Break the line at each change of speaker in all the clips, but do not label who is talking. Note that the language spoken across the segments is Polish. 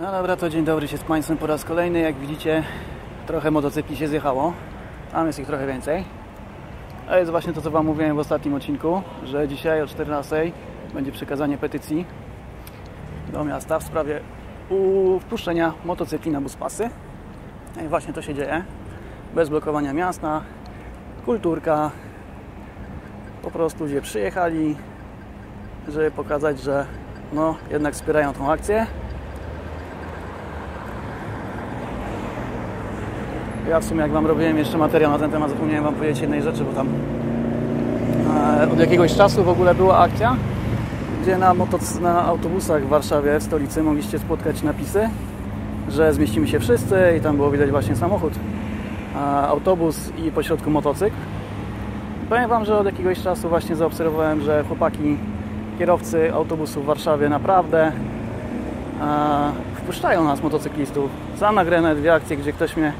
No dobra, to dzień dobry się z Państwem po raz kolejny. Jak widzicie, trochę motocykli się zjechało. Tam jest ich trochę więcej. A jest właśnie to, co Wam mówiłem w ostatnim odcinku, że dzisiaj o 14 będzie przekazanie petycji do miasta w sprawie wpuszczenia motocykli na buspasy. No i właśnie to się dzieje. Bez blokowania miasta, kulturka. Po prostu ludzie przyjechali, żeby pokazać, że no, jednak wspierają tą akcję. Ja w sumie jak Wam robiłem jeszcze materiał na ten temat, zapomniałem Wam powiedzieć jednej rzeczy, bo tam e, od jakiegoś czasu w ogóle była akcja, gdzie na, motoc- na autobusach w Warszawie, w stolicy, mogliście spotkać napisy, że zmieścimy się wszyscy i tam było widać właśnie samochód, autobus i pośrodku motocykl. Powiem Wam, że od jakiegoś czasu właśnie zaobserwowałem, że chłopaki, kierowcy autobusów w Warszawie naprawdę a, wpuszczają nas motocyklistów. Sam nagrałem dwie akcje, gdzie ktoś mnie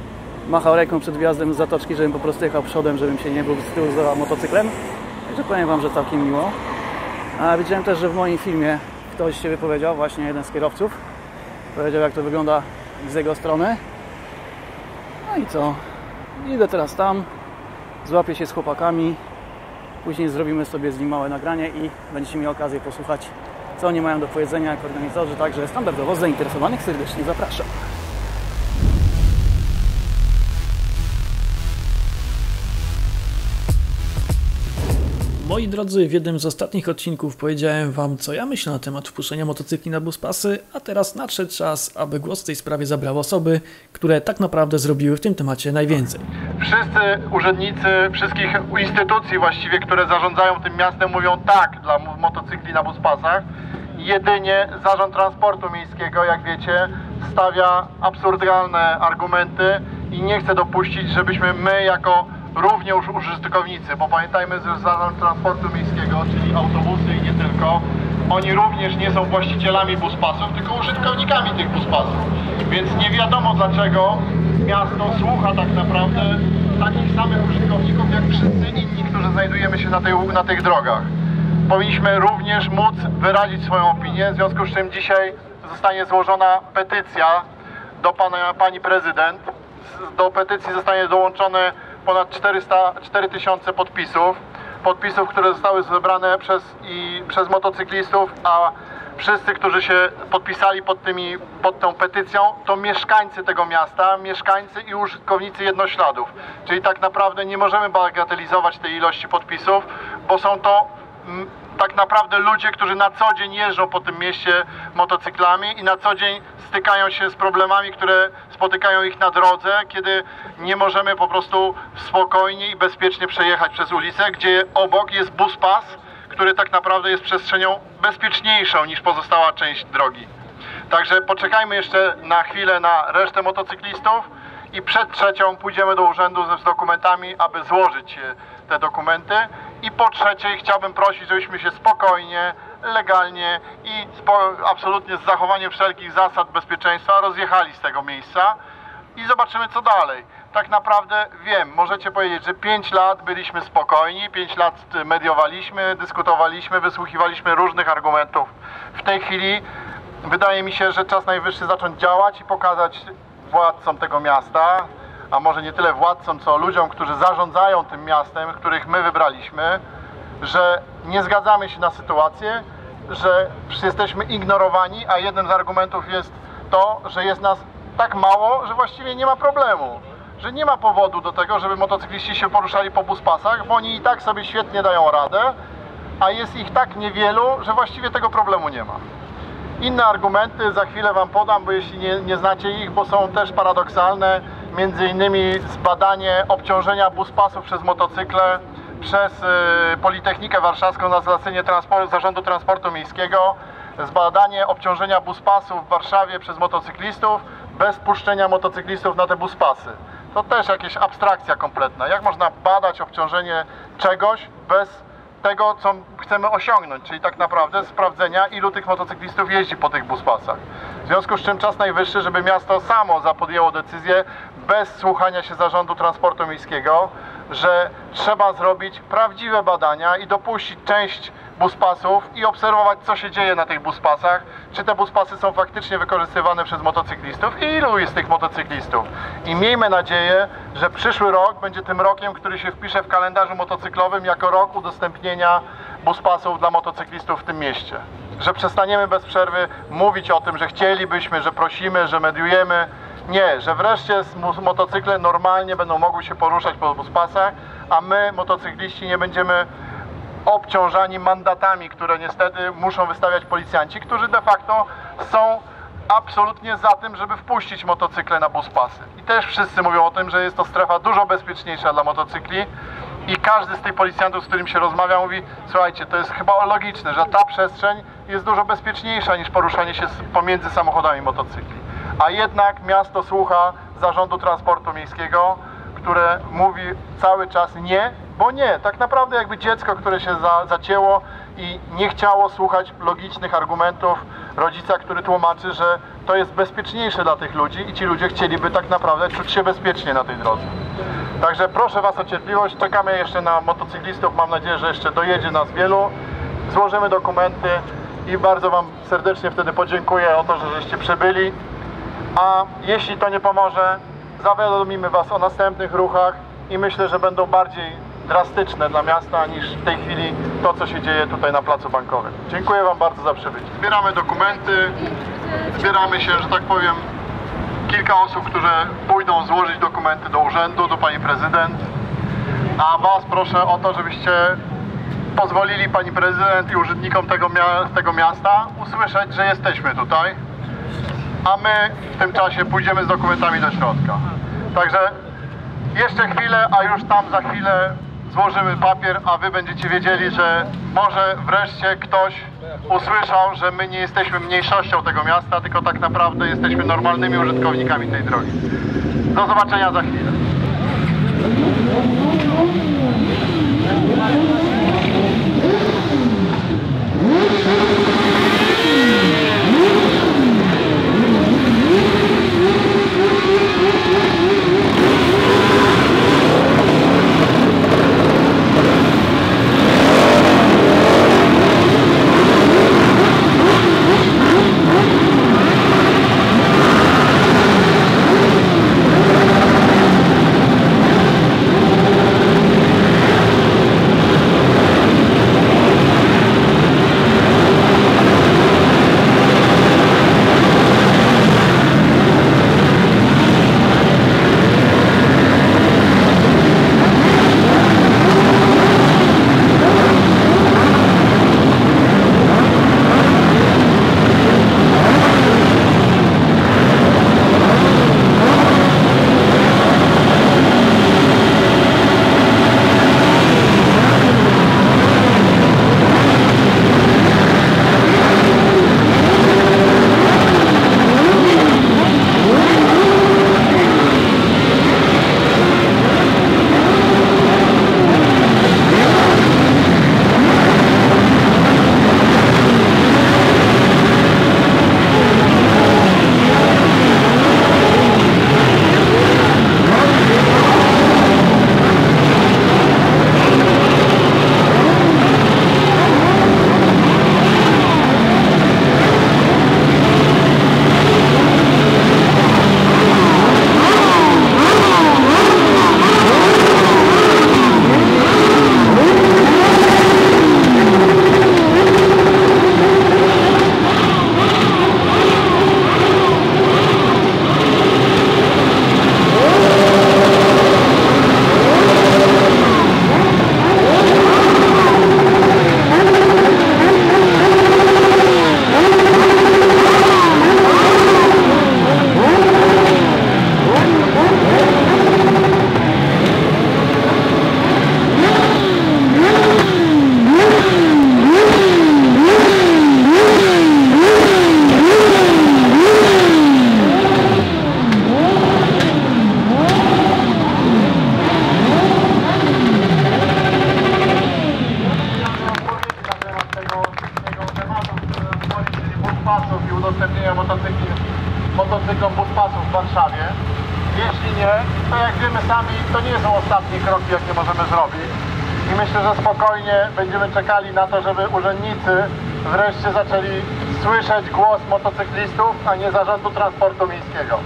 machał ręką przed wjazdem z zatoczki, żebym po prostu jechał przodem, żebym się nie był z tyłu za motocyklem. Także powiem Wam, że całkiem miło. A widziałem też, że w moim filmie ktoś się wypowiedział, właśnie jeden z kierowców. Powiedział, jak to wygląda z jego strony. No i co? Idę teraz tam, złapię się z chłopakami, później zrobimy sobie z nim małe nagranie i będziecie mieli okazję posłuchać, co oni mają do powiedzenia jako organizatorzy. Także standardowo zainteresowanych serdecznie zapraszam. Drodzy, w jednym z ostatnich odcinków powiedziałem Wam, co ja myślę na temat wpuszczenia motocykli na buspasy, a teraz nadszedł czas, aby głos w tej sprawie zabrały osoby, które tak naprawdę zrobiły w tym temacie najwięcej.
Wszyscy urzędnicy wszystkich instytucji właściwie, które zarządzają tym miastem mówią tak dla mo- motocykli na buspasach. Jedynie Zarząd Transportu Miejskiego, jak wiecie, stawia absurdalne argumenty i nie chce dopuścić, żebyśmy my jako również użytkownicy, bo pamiętajmy, że Zarząd Transportu Miejskiego, czyli autobusy i nie tylko, oni również nie są właścicielami buspasów, tylko użytkownikami tych buspasów. Więc nie wiadomo dlaczego miasto słucha tak naprawdę takich samych użytkowników jak wszyscy inni, którzy znajdujemy się na, tej, na tych drogach. Powinniśmy również móc wyrazić swoją opinię, w związku z czym dzisiaj zostanie złożona petycja do pana, pani prezydent. Do petycji zostanie dołączone ponad 400, 4000 podpisów. Podpisów, które zostały zebrane przez, i, przez motocyklistów, a wszyscy, którzy się podpisali pod, tymi, pod tą petycją, to mieszkańcy tego miasta, mieszkańcy i użytkownicy jednośladów. Czyli tak naprawdę nie możemy bagatelizować tej ilości podpisów, bo są to tak naprawdę ludzie, którzy na co dzień jeżdżą po tym mieście motocyklami i na co dzień stykają się z problemami, które spotykają ich na drodze, kiedy nie możemy po prostu spokojnie i bezpiecznie przejechać przez ulicę, gdzie obok jest bus pas, który tak naprawdę jest przestrzenią bezpieczniejszą niż pozostała część drogi. Także poczekajmy jeszcze na chwilę na resztę motocyklistów i przed trzecią pójdziemy do urzędu z dokumentami, aby złożyć te dokumenty. I po trzeciej chciałbym prosić, żebyśmy się spokojnie, legalnie i absolutnie z zachowaniem wszelkich zasad bezpieczeństwa rozjechali z tego miejsca i zobaczymy co dalej. Tak naprawdę wiem, możecie powiedzieć, że 5 lat byliśmy spokojni, 5 lat mediowaliśmy, dyskutowaliśmy, wysłuchiwaliśmy różnych argumentów. W tej chwili wydaje mi się, że czas najwyższy zacząć działać i pokazać władcom tego miasta, a może nie tyle władcom, co ludziom, którzy zarządzają tym miastem, których my wybraliśmy, że nie zgadzamy się na sytuację, że jesteśmy ignorowani, a jednym z argumentów jest to, że jest nas tak mało, że właściwie nie ma problemu. Że nie ma powodu do tego, żeby motocykliści się poruszali po buspasach, bo oni i tak sobie świetnie dają radę, a jest ich tak niewielu, że właściwie tego problemu nie ma. Inne argumenty za chwilę Wam podam, bo jeśli nie, nie znacie ich, bo są też paradoksalne, między innymi zbadanie obciążenia buspasów przez motocykle przez y, Politechnikę Warszawską na zlecenie transpor- Zarządu Transportu Miejskiego, zbadanie obciążenia buspasów w Warszawie przez motocyklistów bez puszczenia motocyklistów na te buspasy. To też jakieś abstrakcja kompletna. Jak można badać obciążenie czegoś bez tego, co chcemy osiągnąć, czyli tak naprawdę sprawdzenia, ilu tych motocyklistów jeździ po tych buspasach. W związku z czym czas najwyższy, żeby miasto samo zapodjęło decyzję bez słuchania się zarządu transportu miejskiego, że trzeba zrobić prawdziwe badania i dopuścić część buspasów i obserwować, co się dzieje na tych buspasach, czy te buspasy są faktycznie wykorzystywane przez motocyklistów i ilu jest tych motocyklistów. I miejmy nadzieję, że przyszły rok będzie tym rokiem, który się wpisze w kalendarzu motocyklowym jako rok udostępnienia buspasów dla motocyklistów w tym mieście. Że przestaniemy bez przerwy mówić o tym, że chcielibyśmy, że prosimy, że mediujemy. Nie, że wreszcie motocykle normalnie będą mogły się poruszać po buspasach, a my, motocykliści, nie będziemy obciążani mandatami, które niestety muszą wystawiać policjanci, którzy de facto są absolutnie za tym, żeby wpuścić motocykle na buspasy. I też wszyscy mówią o tym, że jest to strefa dużo bezpieczniejsza dla motocykli i każdy z tych policjantów, z którym się rozmawia, mówi słuchajcie, to jest chyba logiczne, że ta przestrzeń jest dużo bezpieczniejsza niż poruszanie się pomiędzy samochodami motocykli. A jednak miasto słucha Zarządu Transportu Miejskiego, które mówi cały czas nie, bo nie. Tak naprawdę jakby dziecko, które się za, zacięło i nie chciało słuchać logicznych argumentów rodzica, który tłumaczy, że to jest bezpieczniejsze dla tych ludzi i ci ludzie chcieliby tak naprawdę czuć się bezpiecznie na tej drodze. Także proszę Was o cierpliwość, czekamy jeszcze na motocyklistów, mam nadzieję, że jeszcze dojedzie nas wielu. Złożymy dokumenty i bardzo Wam serdecznie wtedy podziękuję o to, że żeście przybyli. A jeśli to nie pomoże, zawiadomimy Was o następnych ruchach i myślę, że będą bardziej drastyczne dla miasta niż w tej chwili to, co się dzieje tutaj na Placu Bankowym. Dziękuję Wam bardzo za przybycie. Zbieramy dokumenty, zbieramy się, że tak powiem, kilka osób, które pójdą złożyć dokumenty do urzędu, do Pani Prezydent. A Was proszę o to, żebyście pozwolili Pani Prezydent i urzędnikom tego, mia- tego miasta usłyszeć, że jesteśmy tutaj a my w tym czasie pójdziemy z dokumentami do środka. Także jeszcze chwilę, a już tam za chwilę złożymy papier, a wy będziecie wiedzieli, że może wreszcie ktoś usłyszał, że my nie jesteśmy mniejszością tego miasta, tylko tak naprawdę jesteśmy normalnymi użytkownikami tej drogi. Do zobaczenia za chwilę.
Zrobić. I myślę, że spokojnie będziemy czekali na to, żeby urzędnicy wreszcie zaczęli słyszeć głos motocyklistów, a nie zarządu transportu miejskiego.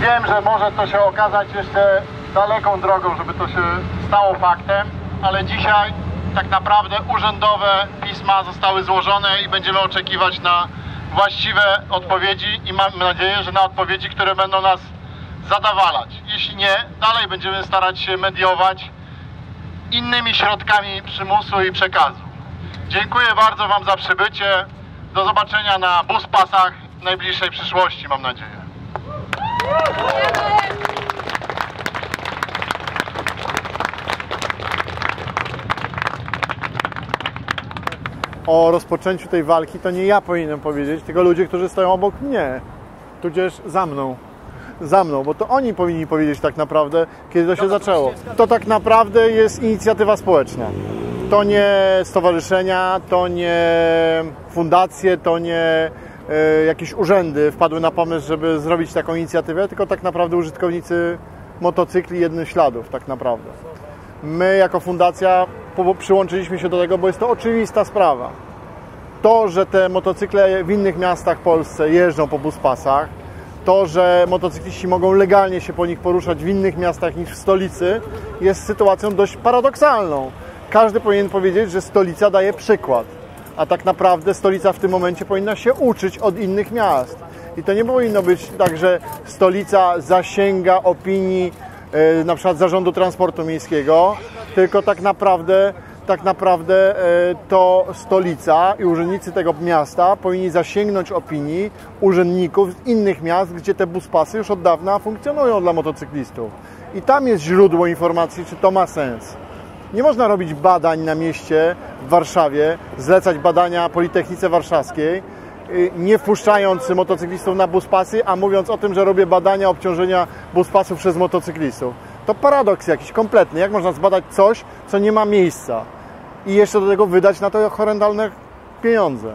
Wiem, że może to się okazać jeszcze daleką drogą, żeby to się stało faktem, ale dzisiaj tak naprawdę urzędowe pisma zostały złożone i będziemy oczekiwać na właściwe odpowiedzi i mam nadzieję, że na odpowiedzi, które będą nas zadawalać. Jeśli nie, dalej będziemy starać się mediować innymi środkami przymusu i przekazu. Dziękuję bardzo Wam za przybycie. Do zobaczenia na bus pasach w najbliższej przyszłości, mam nadzieję.
o rozpoczęciu tej walki, to nie ja powinienem powiedzieć, tylko ludzie, którzy stoją obok mnie, tudzież za mną. Za mną, bo to oni powinni powiedzieć tak naprawdę, kiedy to się zaczęło. To tak naprawdę jest inicjatywa społeczna. To nie stowarzyszenia, to nie fundacje, to nie e, jakieś urzędy wpadły na pomysł, żeby zrobić taką inicjatywę, tylko tak naprawdę użytkownicy motocykli jednych śladów, tak naprawdę. My jako fundacja przyłączyliśmy się do tego, bo jest to oczywista sprawa. To, że te motocykle w innych miastach w Polsce jeżdżą po buspasach, to, że motocykliści mogą legalnie się po nich poruszać w innych miastach niż w stolicy, jest sytuacją dość paradoksalną. Każdy powinien powiedzieć, że stolica daje przykład, a tak naprawdę stolica w tym momencie powinna się uczyć od innych miast. I to nie powinno być tak, że stolica zasięga opinii e, na przykład Zarządu Transportu Miejskiego, tylko tak naprawdę, tak naprawdę e, to stolica i urzędnicy tego miasta powinni zasięgnąć opinii urzędników z innych miast, gdzie te buspasy już od dawna funkcjonują dla motocyklistów. I tam jest źródło informacji, czy to ma sens. Nie można robić badań na mieście w Warszawie, zlecać badania Politechnice Warszawskiej, y, nie wpuszczając motocyklistów na buspasy, a mówiąc o tym, że robię badania obciążenia buspasów przez motocyklistów. To paradoks jakiś kompletny. Jak można zbadać coś, co nie ma miejsca i jeszcze do tego wydać na to horrendalne pieniądze?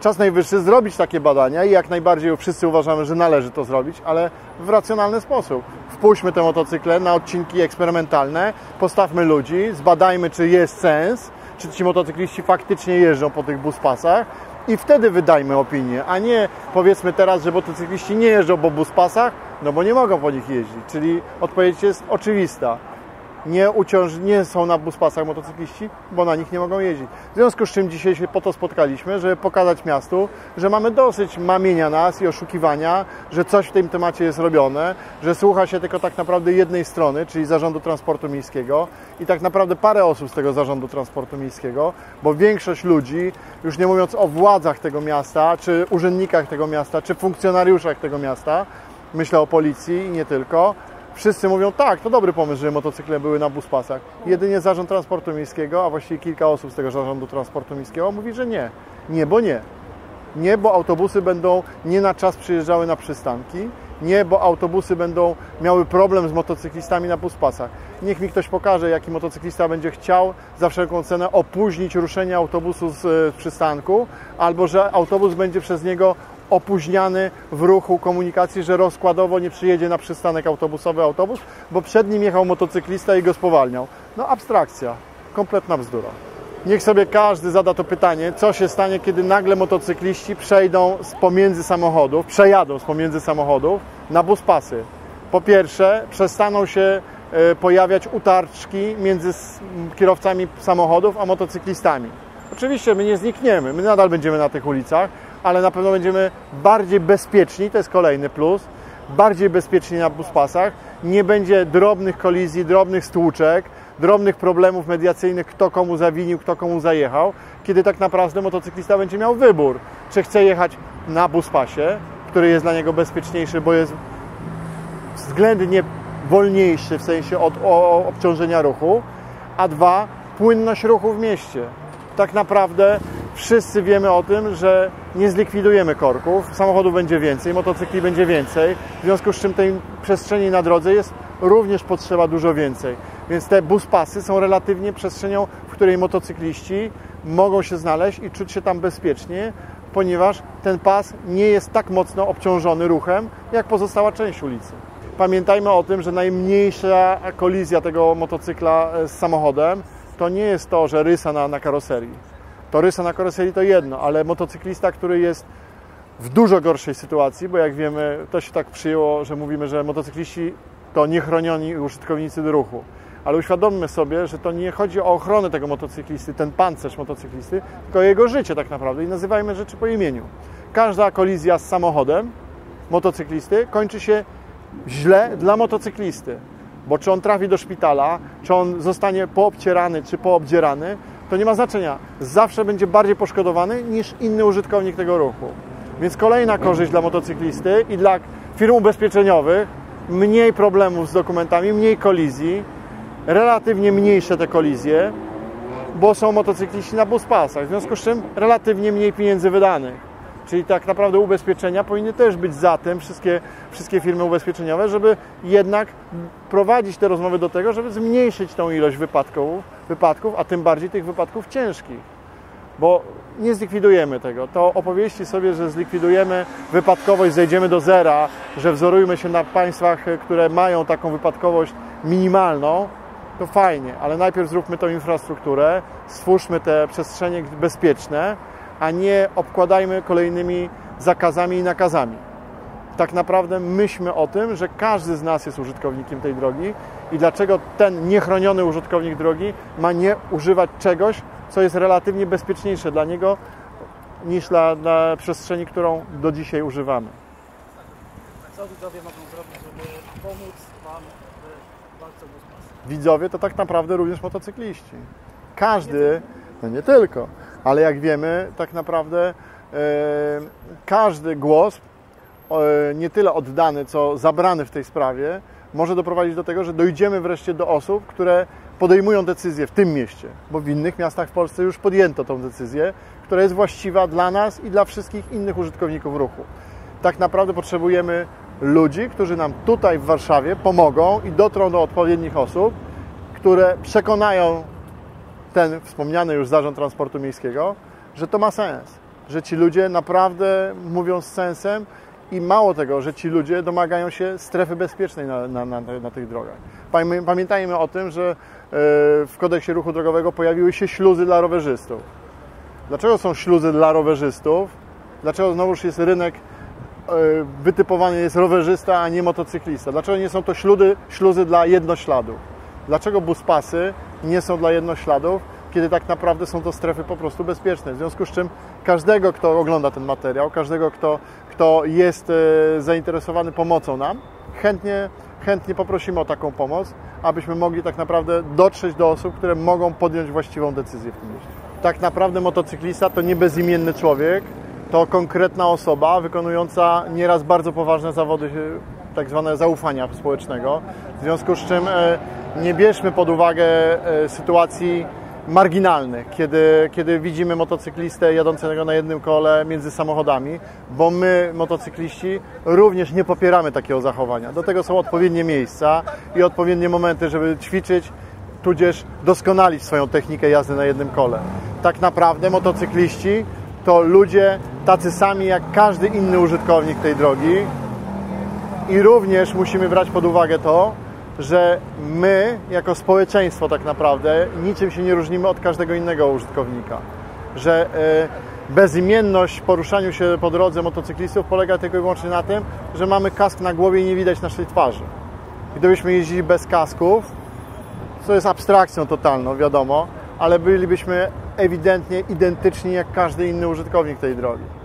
Czas najwyższy zrobić takie badania i jak najbardziej wszyscy uważamy, że należy to zrobić, ale w racjonalny sposób. Wpuśćmy te motocykle na odcinki eksperymentalne, postawmy ludzi, zbadajmy, czy jest sens, czy ci motocykliści faktycznie jeżdżą po tych buspasach i wtedy wydajmy opinię, a nie powiedzmy teraz, że motocykliści nie jeżdżą po buspasach, no bo nie mogą po nich jeździć. Czyli odpowiedź jest oczywista nie, uciąż, nie są na buspasach motocykliści, bo na nich nie mogą jeździć. W związku z czym dzisiaj się po to spotkaliśmy, żeby pokazać miastu, że mamy dosyć mamienia nas i oszukiwania, że coś w tym temacie jest robione, że słucha się tylko tak naprawdę jednej strony, czyli Zarządu Transportu Miejskiego i tak naprawdę parę osób z tego Zarządu Transportu Miejskiego, bo większość ludzi, już nie mówiąc o władzach tego miasta, czy urzędnikach tego miasta, czy funkcjonariuszach tego miasta, myślę o policji i nie tylko, Wszyscy mówią, tak, to dobry pomysł, żeby motocykle były na buspasach. Jedynie Zarząd Transportu Miejskiego, a właściwie kilka osób z tego Zarządu Transportu Miejskiego mówi, że nie. Nie, bo nie. Nie, bo autobusy będą nie na czas przyjeżdżały na przystanki. Nie, bo autobusy będą miały problem z motocyklistami na buspasach. Niech mi ktoś pokaże, jaki motocyklista będzie chciał za wszelką cenę opóźnić ruszenie autobusu z e, przystanku, albo że autobus będzie przez niego opóźniany w ruchu komunikacji, że rozkładowo nie przyjedzie na przystanek autobusowy autobus, bo przed nim jechał motocyklista i go spowalniał. No abstrakcja, kompletna bzdura. Niech sobie każdy zada to pytanie, co się stanie, kiedy nagle motocykliści przejdą z pomiędzy samochodów, przejadą z pomiędzy samochodów na buspasy. Po pierwsze, przestaną się e, pojawiać utarczki między kierowcami samochodów a motocyklistami. Oczywiście my nie znikniemy, my nadal będziemy na tych ulicach, ale na pewno będziemy bardziej bezpieczni, to jest kolejny plus, bardziej bezpieczni na buspasach, nie będzie drobnych kolizji, drobnych stłuczek, drobnych problemów mediacyjnych, kto komu zawinił, kto komu zajechał, kiedy tak naprawdę motocyklista będzie miał wybór, czy chce jechać na buspasie, który jest dla niego bezpieczniejszy, bo jest względnie wolniejszy w sensie od obciążenia ruchu, a dwa, płynność ruchu w mieście. Tak naprawdę wszyscy wiemy o tym, że nie zlikwidujemy korków, samochodów będzie więcej, motocykli będzie więcej, w związku z czym tej przestrzeni na drodze jest również potrzeba dużo więcej. Więc te buspasy są relatywnie przestrzenią, w której motocykliści mogą się znaleźć i czuć się tam bezpiecznie, ponieważ ten pas nie jest tak mocno obciążony ruchem, jak pozostała część ulicy. pamiętajmy o tym, że najmniejsza kolizja tego motocykla z samochodem to nie jest to, że rysa na, na karoserii. To rysa na karoserii to jedno, ale motocyklista, który jest w dużo gorszej sytuacji, bo jak wiemy, to się tak przyjęło, że mówimy, że motocykliści to niechronioni użytkownicy ruchu. Ale uświadommy sobie, że to nie chodzi o ochronę tego motocyklisty, ten pancerz motocyklisty, tylko o jego życie tak naprawdę i nazywajmy rzeczy po imieniu. Każda kolizja z samochodem motocyklisty kończy się źle dla motocyklisty, bo czy on trafi do szpitala, czy on zostanie poobcierany, czy poobdzierany, to nie ma znaczenia. Zawsze będzie bardziej poszkodowany niż inny użytkownik tego ruchu. Więc kolejna korzyść dla motocyklisty i dla firm ubezpieczeniowych, mniej problemów z dokumentami, mniej kolizji, relatywnie mniejsze te kolizje, bo są motocykliści na buspasach, w związku z czym relatywnie mniej pieniędzy wydanych. Czyli tak naprawdę ubezpieczenia powinny też być za tym, wszystkie, wszystkie firmy ubezpieczeniowe, żeby jednak prowadzić te rozmowy do tego, żeby zmniejszyć tą ilość wypadków, wypadków a tym bardziej tych wypadków ciężkich. Bo nie zlikwidujemy tego. To opowieści sobie, że zlikwidujemy wypadkowość, zejdziemy do zera, że wzorujmy się na państwach, które mają taką wypadkowość minimalną, to fajnie, ale najpierw zróbmy tą infrastrukturę, stwórzmy te przestrzenie bezpieczne, a nie obkładajmy kolejnymi zakazami i nakazami. Tak naprawdę myślmy o tym, że każdy z nas jest użytkownikiem tej drogi i dlaczego ten niechroniony użytkownik drogi ma nie używać czegoś, co jest relatywnie bezpieczniejsze dla niego niż dla, dla przestrzeni, którą do dzisiaj używamy.
Co widzowie mogą zrobić, żeby pomóc Wam w walce
Widzowie to tak naprawdę również motocykliści. Każdy, no nie tylko, ale jak wiemy, tak naprawdę e, każdy głos, e, nie tyle oddany, co zabrany w tej sprawie, może doprowadzić do tego, że dojdziemy wreszcie do osób, które podejmują decyzję w tym mieście, bo w innych miastach w Polsce już podjęto tą decyzję, która jest właściwa dla nas i dla wszystkich innych użytkowników ruchu. Tak naprawdę potrzebujemy ludzi, którzy nam tutaj w Warszawie pomogą i dotrą do odpowiednich osób, które przekonają ten wspomniany już zarząd transportu miejskiego, że to ma sens, że ci ludzie naprawdę mówią z sensem i mało tego, że ci ludzie domagają się strefy bezpiecznej na, na, na, na tych drogach. Pamiętajmy o tym, że e, w kodeksie ruchu drogowego pojawiły się śluzy dla rowerzystów. Dlaczego są śluzy dla rowerzystów? Dlaczego znowuż jest rynek e, wytypowany jest rowerzysta, a nie motocyklista? Dlaczego nie są to śluzy, śluzy dla jednośladów? Dlaczego buspasy nie są dla jednośladów, kiedy tak naprawdę są to strefy po prostu bezpieczne? W związku z czym każdego, kto ogląda ten materiał, każdego, kto, kto jest e, zainteresowany pomocą nam, chętnie, chętnie poprosimy o taką pomoc, abyśmy mogli tak naprawdę dotrzeć do osób, które mogą podjąć właściwą decyzję w tym mieście. Tak naprawdę motocyklista to nie bezimienny człowiek, to konkretna osoba wykonująca nieraz bardzo poważne zawody tak zwane zaufania społecznego. W związku z czym e, nie bierzmy pod uwagę e, sytuacji marginalnych, kiedy, kiedy widzimy motocyklistę jadącego na jednym kole między samochodami, bo my, motocykliści, również nie popieramy takiego zachowania. Do tego są odpowiednie miejsca i odpowiednie momenty, żeby ćwiczyć, tudzież doskonalić swoją technikę jazdy na jednym kole. Tak naprawdę motocykliści to ludzie tacy sami jak każdy inny użytkownik tej drogi i również musimy brać pod uwagę to, że my, jako społeczeństwo tak naprawdę, niczym się nie różnimy od każdego innego użytkownika. Że e, bezimienność w poruszaniu się po drodze motocyklistów polega tylko i wyłącznie na tym, że mamy kask na głowie i nie widać naszej twarzy. Gdybyśmy jeździli bez kasków, co jest abstrakcją totalną, wiadomo, ale bylibyśmy ewidentnie identyczni jak każdy inny użytkownik tej drogi.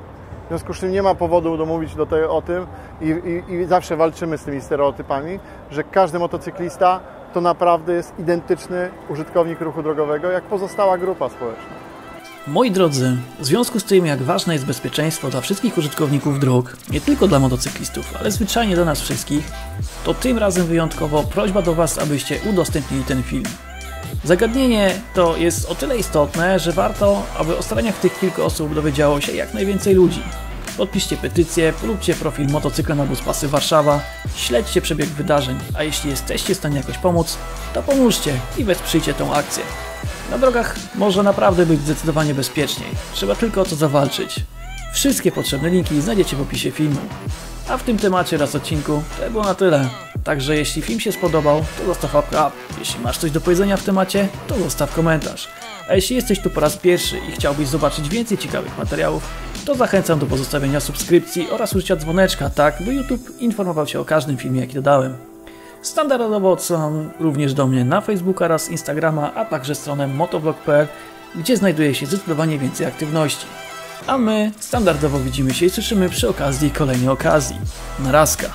W związku z czym nie ma powodu do mówić do tej, o tym i, i, i zawsze walczymy z tymi stereotypami, że każdy motocyklista to naprawdę jest identyczny użytkownik ruchu drogowego jak pozostała grupa społeczna.
Moi drodzy, w związku z tym, jak ważne jest bezpieczeństwo dla wszystkich użytkowników dróg, nie tylko dla motocyklistów, ale zwyczajnie dla nas wszystkich, to tym razem wyjątkowo prośba do Was, abyście udostępnili ten film. Zagadnienie to jest o tyle istotne, że warto, aby o staraniach tych kilku osób dowiedziało się jak najwięcej ludzi. Podpiszcie petycję, polubcie profil Motocykla na Buspasy Warszawa, śledźcie przebieg wydarzeń, a jeśli jesteście w stanie jakoś pomóc, to pomóżcie i wesprzyjcie tą akcję. Na drogach może naprawdę być zdecydowanie bezpieczniej, trzeba tylko o to zawalczyć. Wszystkie potrzebne linki znajdziecie w opisie filmu. A w tym temacie raz odcinku to było na tyle. Także jeśli film się spodobał, to zostaw łapkę up. Jeśli masz coś do powiedzenia w temacie, to zostaw komentarz. A jeśli jesteś tu po raz pierwszy i chciałbyś zobaczyć więcej ciekawych materiałów, to zachęcam do pozostawienia subskrypcji oraz użycia dzwoneczka, tak by YouTube informował Cię o każdym filmie, jaki dodałem. Standardowo odsyłam również do mnie na Facebooka oraz Instagrama, a także stronę motovlog.pl, gdzie znajduje się zdecydowanie więcej aktywności. A my standardowo widzimy się i słyszymy przy okazji kolejnej okazji. Narazka.